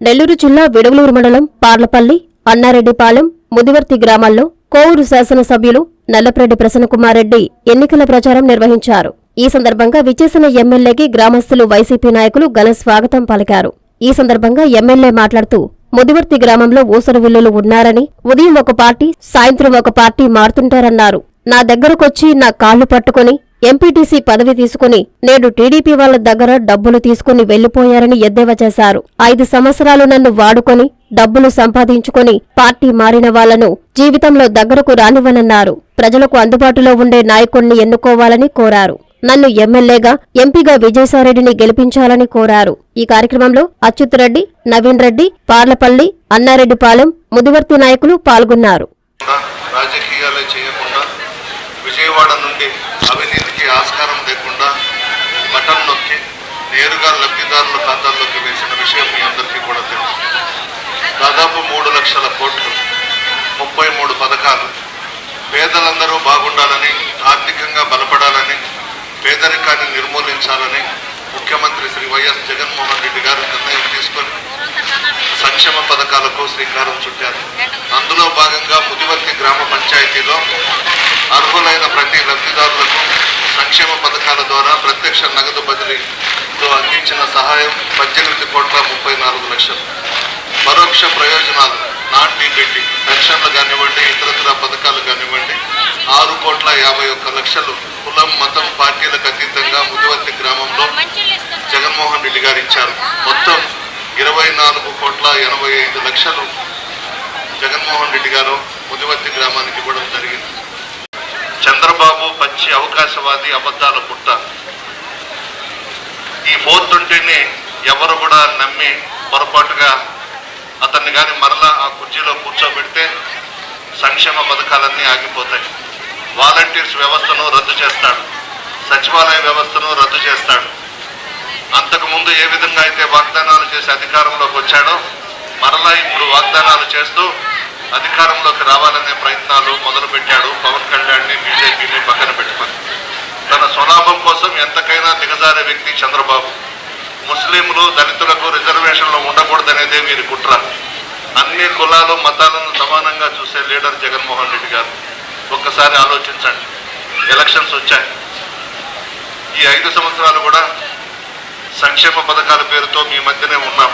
నెల్లూరు జిల్లా విడవలూరు మండలం పార్లపల్లి అన్నారెడ్డిపాలెం ముదివర్తి గ్రామాల్లో కోవూరు శాసనసభ్యులు నల్లప్రెడ్డి ప్రసన్నకుమారెడ్డి ఎన్నికల ప్రచారం నిర్వహించారు. ఈ సందర్భంగా విచ్చేసిన ఎమ్మెల్యేకి గ్రామస్తులు వైసీపీ నాయకులు ఘన స్వాగతం పలికారు. ఈ సందర్భంగా ఎమ్మెల్యే మాట్లాడుతూ ముదివర్తి గ్రామంలో ఊసరవిల్లులు ఉన్నారని ఉదయం ఒక పార్టీ సాయంత్రం ఒక పార్టీ మారుతుంటారన్నారు. నా దగ్గరకొచ్చి నా కాళ్ళు పట్టుకొని ఎంపీటీసీ పదవి తీసుకుని నేడు టీడీపీ వాళ్ళ దగ్గర డబ్బులు తీసుకుని వెళ్ళిపోయారని ఎద్దేవా చేశారు. ఐదు సంవత్సరాలు నన్ను వాడుకొని డబ్బులు సంపాదించుకొని పార్టీ మారిన వాళ్ళను జీవితంలో దగ్గరకు రానివ్వనన్నారు. ప్రజలకు అందుబాటులో ఉండే నాయకుణ్ణి ఎన్నుకోవాలని కోరారు. నన్ను ఎమ్మెల్యేగా ఎంపీగా విజయసాయిరెడ్డిని గెలిపించాలని కోరారు. ఈ కార్యక్రమంలో అచ్యుత్ రెడ్డి నవీన్ రెడ్డి పార్లపల్లి అన్నారెడ్డిపాలెం ముదివర్తి నాయకులు పాల్గొన్నారు. రాజకీయాలే చేయకుండా విజయవాడ నుండి ఆస్కారం లేకుండా బటన్ నొక్కి నేరుగా లబ్ధిదారుల ఖాతాల్లోకి వేసిన విషయం మీ అందరికీ కూడా తెలుసు. దాదాపు మూడు లక్షల కోట్లు ముప్పై మూడు పథకాలు. పేదలందరూ బాగుండాలని ఆర్థికంగా బలపడాలని పేదరికాన్ని నిర్మూలించాలని ముఖ్యమంత్రి శ్రీ వైఎస్ జగన్మోహన్ రెడ్డి గారు నిర్ణయం తీసుకొని సంక్షేమ పథకాలకు శ్రీకారం చుట్టారు. అందులో భాగంగా ముదివర్తి గ్రామ పంచాయతీలో అర్హులైన ప్రతి లబ్ధిదారులకు సంక్షేమ పథకాల ద్వారా ప్రత్యక్ష నగదు బదిలీలో అందించిన సహాయం పద్దెనిమిది కోట్ల ముప్పై నాలుగు లక్షలు. పరోక్ష ప్రయోజనాలు నాన్ డీబీటీ పెన్షన్లు కానివ్వండి ఇతరత్ర పథకాలు కానివ్వండి ఆరు కోట్ల యాభై ఒక్క లక్షలు కులం మతం పార్టీలకు అతీతంగా ముదివర్తి గ్రామంలో జగన్మోహన్ రెడ్డి గారు ఇచ్చారు. మొత్తం ఇరవై నాలుగు కోట్ల ఎనభై ఐదు లక్షలు జగన్మోహన్ రెడ్డి గారు ముదివర్తి గ్రామానికి కూడా చంద్రబాబు అవకాశవాది అబద్ధాల పుట్ట. ఈ ఫోర్ ట్వంటీని ఎవరు కూడా నమ్మి పొరపాటుగా అతన్ని కానీ మరలా ఆ కుర్చీలో కూర్చోబెడితే సంక్షేమ పథకాలన్నీ ఆగిపోతాయి. వాలంటీర్స్ వ్యవస్థను రద్దు చేస్తాడు. సచివాలయ వ్యవస్థను రద్దు చేస్తాడు. అంతకు ముందు ఏ విధంగా అయితే వాగ్దానాలు చేసి అధికారంలోకి వచ్చాడో మరలా ఇప్పుడు వాగ్దానాలు చేస్తూ అధికారంలోకి రావాలనే ప్రయత్నాలు మొదలుపెట్టాడు. పవన్ కళ్యాణ్ని బీజేపీని పక్కన పెట్టుకొని. తన స్వలాభం కోసం ఎంతకైనా దిగజారే వ్యక్తి చంద్రబాబు. ముస్లింలు దళితులకు రిజర్వేషన్లు ఉండకూడదనేదే వీరి కుట్ర. అన్ని కులాలు మతాలను సమానంగా చూసే లీడర్ జగన్మోహన్ రెడ్డి గారు. ఒక్కసారి ఆలోచించండి. ఎలక్షన్స్ వచ్చాయి. ఈ ఐదు సంవత్సరాలు కూడా సంక్షేమ పథకాల పేరుతో మీ మధ్యనే ఉన్నాం.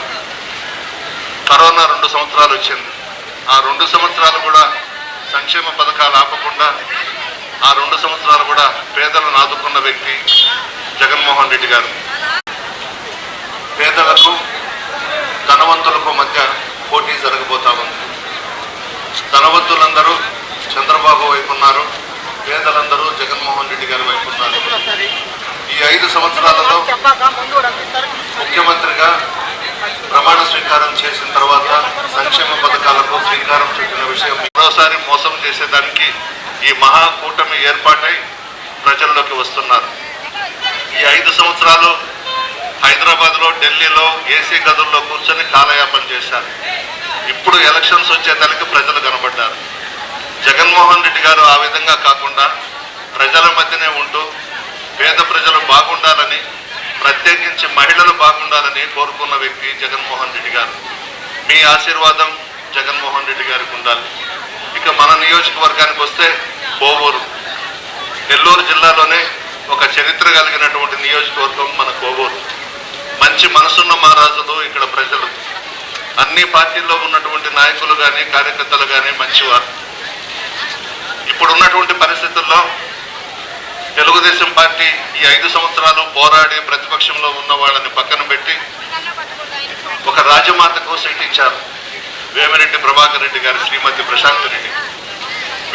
కరోనా రెండు సంవత్సరాలు వచ్చింది. ఆ రెండు సంవత్సరాలు కూడా సంక్షేమ పథకాలు ఆపకుండా ఆ రెండు సంవత్సరాలు కూడా పేదలను ఆదుకున్న వ్యక్తి జగన్మోహన్ రెడ్డి గారు. పేదలకు ధనవంతులకు మధ్య పోటీ జరగబోతా ఉంది. ధనవంతులందరూ చంద్రబాబు వైపు ఉన్నారు. పేదలందరూ జగన్మోహన్ రెడ్డి గారి వైపు ఉన్నారు. ఈ ఐదు సంవత్సరాలలో ముఖ్యమంత్రిగా ప్రమాణ స్వీకారం చేసిన తర్వాత సంక్షేమ పథకాలకు శ్రీకారం చుట్టిన విషయం. మరోసారి మోసం చేసేదానికి ఈ మహా కూటమి ఏర్పాటై ప్రజల్లోకి వస్తున్నారు. ఈ ఐదు సంవత్సరాలు హైదరాబాద్లో ఢిల్లీలో ఏసీ గదుల్లో కూర్చొని కాలయాపన చేశారు. ఇప్పుడు ఎలక్షన్స్ వచ్చేదానికి ప్రజలు కనబడ్డారు. జగన్మోహన్ రెడ్డి గారు ఆ విధంగా కాకుండా ప్రజల మధ్యనే ఉంటూ పేద ప్రజలు బాగుండాలని ప్రత్యేకించి మహిళలు బాగుండాలని కోరుకున్న వ్యక్తి జగన్మోహన్ రెడ్డి గారు. మీ ఆశీర్వాదం జగన్మోహన్ రెడ్డి గారికి ఉండాలి. ఇక మన నియోజకవర్గానికి వస్తే కోవూరు. నెల్లూరు జిల్లాలోనే ఒక చరిత్ర కలిగినటువంటి నియోజకవర్గం మన కోవూరు. మంచి మనసున్న మహారాజులు ఇక్కడ ప్రజలు. అన్ని పార్టీల్లో ఉన్నటువంటి నాయకులు కానీ కార్యకర్తలు కానీ మంచివారు. ఇప్పుడు ఉన్నటువంటి పరిస్థితుల్లో తెలుగుదేశం పార్టీ ఈ ఐదు సంవత్సరాలు పోరాడి ప్రతిపక్షంలో ఉన్న వాళ్ళని పక్కన పెట్టి ఒక రాజమాతకు సీట్ ఇచ్చారు. వేమిరెడ్డి ప్రభాకర్ రెడ్డి గారి శ్రీమతి ప్రశాంత్ రెడ్డి.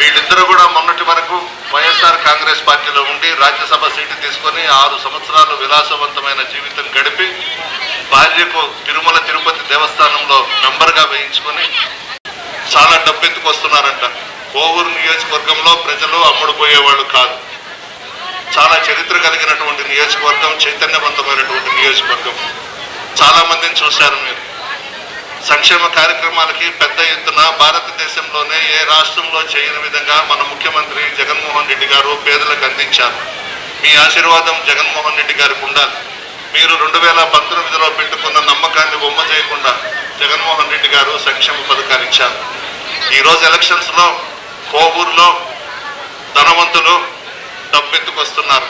వీళ్ళిద్దరూ కూడా మొన్నటి వరకు వైఎస్ఆర్ కాంగ్రెస్ పార్టీలో ఉండి రాజ్యసభ సీటు తీసుకొని ఆరు సంవత్సరాలు విలాసవంతమైన జీవితం గడిపి భార్యకు తిరుమల తిరుపతి దేవస్థానంలో మెంబర్గా వేయించుకొని చాలా డబ్బు ఎత్తుకొస్తున్నారంట కోవూరు నియోజకవర్గంలో ప్రజలు అమ్ముడుపోయేవాళ్ళు కాదు. చాలా చరిత్ర కలిగినటువంటి నియోజకవర్గం చైతన్యవంతమైనటువంటి నియోజకవర్గం. చాలా మందిని చూశారు మీరు. సంక్షేమ కార్యక్రమాలకి పెద్ద ఎత్తున భారతదేశంలోనే ఏ రాష్ట్రంలో చేయని విధంగా మన ముఖ్యమంత్రి జగన్మోహన్ రెడ్డి గారు పేదలకు అందించారు. మీ ఆశీర్వాదం జగన్మోహన్ రెడ్డి గారికి ఉండాలి. మీరు రెండు వేల పంతొమ్మిదిలో పెట్టుకున్న నమ్మకాన్ని బొమ్మ చేయకుండా జగన్మోహన్ రెడ్డి గారు సంక్షేమ పథకాలు ఇచ్చారు. ఈరోజు ఎలక్షన్స్లో కోవూరులో ధనవంతులు డబ్బెత్తుకొస్తున్నారు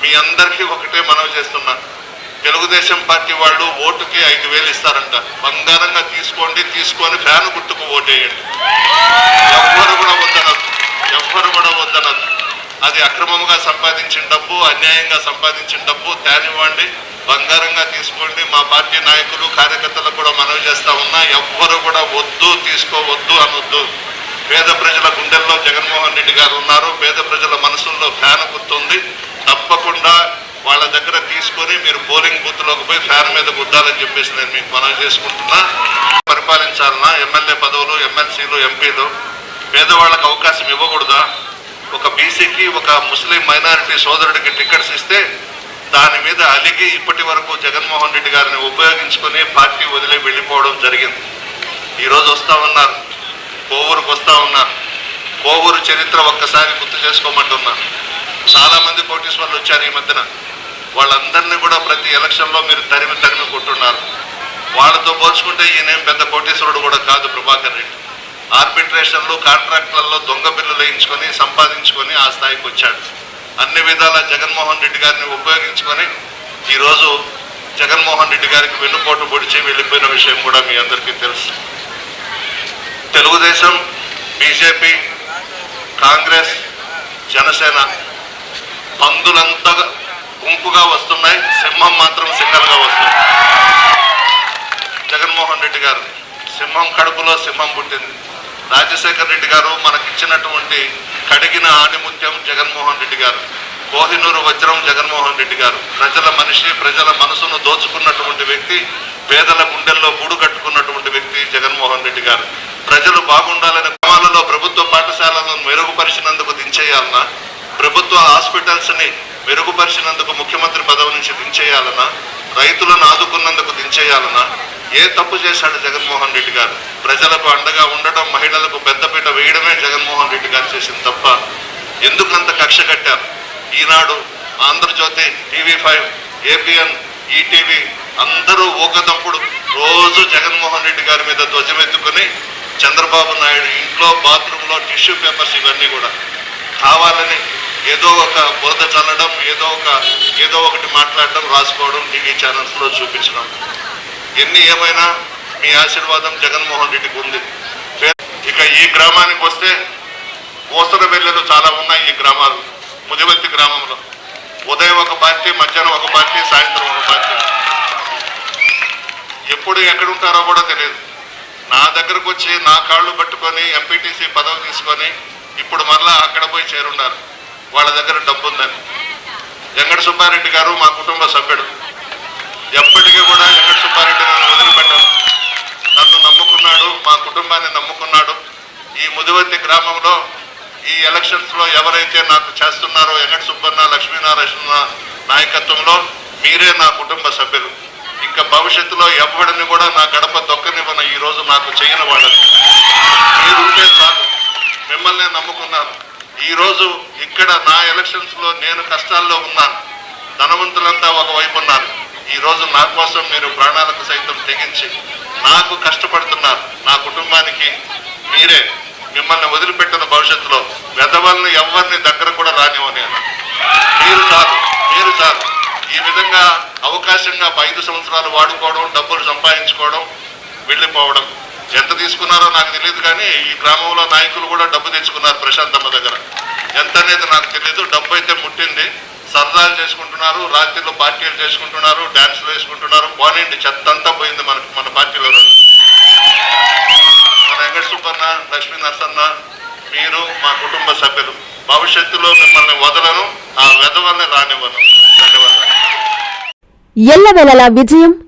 మీ అందరికీ ఒకటే మనవి చేస్తున్నా. తెలుగుదేశం పార్టీ వాళ్ళు ఓటుకి ఐదు వేలు ఇస్తారంట. బంగారంగా తీసుకోండి తీసుకొని ఫ్యాన్ గుర్తుకు ఓటేయండి. ఎవ్వరు కూడా వద్దనదు ఎవ్వరు కూడా వద్దనదు అది అక్రమంగా సంపాదించిన డబ్బు అన్యాయంగా సంపాదించిన డబ్బు తేనివ్వండి. బంగారంగా తీసుకోండి. మా పార్టీ నాయకులు కార్యకర్తలకు కూడా మనవి చేస్తా ఉన్నా ఎవ్వరు కూడా వద్దు తీసుకోవద్దు అనొద్దు. పేద ప్రజల గుండెల్లో జగన్మోహన్ రెడ్డి గారు ఉన్నారు. పేద ప్రజల మనసుల్లో ఫ్యాన్ గుర్తుంది. తప్పకుండా వాళ్ళ దగ్గర తీసుకొని మీరు పోలింగ్ బూత్లోకి పోయి ఫ్యాన్ మీద గుద్దాలని చెప్పేసి నేను మీకు మనవి చేసుకుంటున్నా. పరిపాలించాలన్నా ఎమ్మెల్యే పదవులు ఎమ్మెల్సీలు ఎంపీలు. పేదవాళ్ళకు అవకాశం ఇవ్వకూడదా? ఒక బీసీకి ఒక ముస్లిం మైనారిటీ సోదరుడికి టికెట్స్ ఇస్తే దాని మీద అలిగి ఇప్పటి వరకు జగన్మోహన్ రెడ్డి గారిని ఉపయోగించుకొని పార్టీ వదిలి వెళ్ళిపోవడం జరిగింది. ఈరోజు వస్తామన్నారు కోవూరుకు వస్తూ ఉన్నాను కోవూరు చరిత్ర ఒక్కసారి గుర్తు చేసుకోమంటున్నా. చాలామంది కోటీశ్వరులు కోటీశ్వర్లు వచ్చారు ఈ మధ్యన. వాళ్ళందరినీ కూడా ప్రతి ఎలక్షన్లో మీరు తరిమి తరిమి కొట్టున్నారు. వాళ్ళతో పోల్చుకుంటే ఈయనేం పెద్ద కోటీశ్వరుడు కూడా కాదు ప్రభాకర్ రెడ్డి. ఆర్బిట్రేషన్లు కాంట్రాక్ట్లలో దొంగ బిల్లు వేయించుకొని సంపాదించుకొని ఆ స్థాయికి వచ్చాడు. అన్ని విధాల జగన్మోహన్ రెడ్డి గారిని ఉపయోగించుకొని ఈరోజు జగన్మోహన్ రెడ్డి గారికి వెన్నుపోటు పొడిచి వెళ్ళిపోయిన విషయం కూడా మీ అందరికీ తెలుసు. తెలుగుదేశం బీజేపీ కాంగ్రెస్ జనసేన పందులంతా గుంపుగా వస్తున్నాయి. సింహం మాత్రం సింగల్గా వస్తుంది. జగన్మోహన్ రెడ్డి గారు సింహం కడుపులో సింహం పుట్టింది. రాజశేఖర్ రెడ్డి గారు మనకిచ్చినటువంటి కడిగిన ఆణిముత్యం జగన్మోహన్ రెడ్డి గారు. కోహినూరు వజ్రం జగన్మోహన్ రెడ్డి గారు. ప్రజల మనిషి ప్రజల మనసును దోచుకున్నటువంటి వ్యక్తి పేదల గుండెల్లో గూడు కట్టుకున్నటువంటి వ్యక్తి జగన్మోహన్ రెడ్డి గారు. ప్రజలు బాగుండాలని గ్రామాలలో ప్రభుత్వ పాఠశాలను మెరుగుపరిచినందుకు దించేయాలన్నా ప్రభుత్వ హాస్పిటల్స్ని మెరుగుపరిచినందుకు ముఖ్యమంత్రి పదవి నుంచి దించేయాలన్నా రైతులను ఆదుకున్నందుకు దించేయాలన్నా ఏ తప్పు చేశాడు జగన్మోహన్ రెడ్డి గారు? ప్రజలకు అండగా ఉండడం మహిళలకు పెద్దపీట వేయడమే జగన్మోహన్ రెడ్డి గారు చేసింది తప్ప ఎందుకంత కక్ష కట్టారు? Eenadu Andhra Jyothi TV five APN ETV అందరూ ఊకదంపుడు రోజు జగన్మోహన్ రెడ్డి గారి మీద ధ్వజమెత్తుకుని చంద్రబాబు నాయుడు ఇంట్లో బాత్రూంలో టిష్యూ పేపర్స్ ఇవన్నీ కూడా కావాలని ఏదో ఒక బురద చల్లడం ఏదో ఒక ఏదో ఒకటి మాట్లాడడం రాసుకోవడం టీవీ ఛానల్స్లో చూపించడం. ఎన్ని ఏమైనా మీ ఆశీర్వాదం జగన్మోహన్ రెడ్డికి ఉంది. ఇక ఈ గ్రామానికి వస్తే ఓసర వెళ్ళలు చాలా ఉన్నాయి ఈ గ్రామాలు. ముదివత్తి గ్రామంలో. ఉదయం ఒక పార్టీ మధ్యాహ్నం ఒక పార్టీ సాయంత్రం ఒక పార్టీ. ఎప్పుడు ఎక్కడ ఉంటారో కూడా తెలియదు. నా దగ్గరకు వచ్చి నా కాళ్ళు పట్టుకొని ఎంపీటీసీ పదవి తీసుకొని ఇప్పుడు మరలా అక్కడ పోయి చేరున్నారు. వాళ్ళ దగ్గర డబ్బు ఉందని వెంకట సుబ్బారెడ్డి గారు మా కుటుంబ సభ్యుడు. ఎప్పటికీ కూడా వెంకట సుబ్బారెడ్డి నన్ను వదిలిపెట్టాను నన్ను నమ్ముకున్నాడు మా కుటుంబాన్ని నమ్ముకున్నాడు. ఈ ముదివత్తి గ్రామంలో ఈ ఎలక్షన్స్లో ఎవరైతే నాకు చేస్తున్నారో వెంకట సుబ్బన్న లక్ష్మీనారాయణ నాయకత్వంలో మీరే నా కుటుంబ సభ్యులు. ఇంకా భవిష్యత్తులో ఎవరిని కూడా నా గడప నాకు చేయని వాళ్ళకు మీరుంటే చాలు. మిమ్మల్ని నమ్ముకున్నాను. ఈరోజు ఇక్కడ నా ఎలక్షన్స్లో నేను కష్టాల్లో ఉన్నాను. ధనవంతులంతా ఒకవైపు ఉన్నారు. ఈ రోజు నా కోసం మీరు ప్రాణాలకు సైతం తెగించి నాకు కష్టపడుతున్నారు. నా కుటుంబానికి మీరే మిమ్మల్ని వదిలిపెట్టిన భవిష్యత్తులో వెధవల్ని ఎవరిని దగ్గర కూడా రానివ్వలేను మీరు చాలు. మీరు చాలు. ఈ విధంగా అవకాశంగా ఐదు సంవత్సరాలు వాడుకోవడం డబ్బులు సంపాదించుకోవడం వెళ్ళిపోవడం. ఎంత తీసుకున్నారో నాకు తెలియదు కానీ ఈ గ్రామంలో నాయకులు కూడా డబ్బు తెచ్చుకున్నారు ప్రశాంతమ్మ దగ్గర. ఎంత అనేది నాకు తెలియదు డబ్బు అయితే ముట్టింది. సరదాలు చేసుకుంటున్నారు. రాత్రిలో పార్టీలు చేసుకుంటున్నారు. డాన్సులు వేసుకుంటున్నారు. పోనీండి చెత్త అంతా పోయింది మనకు మన పార్టీలో మన వెంకట సుబ్బన్న లక్ష్మీ నరసన్న మీరు మా కుటుంబ సభ్యులు. భవిష్యత్తులో మిమ్మల్ని వదలను. ఆ వెధవల్ని రానివ్వను. ధన్యవాదాలు. ఎల్లవేళలా విజయం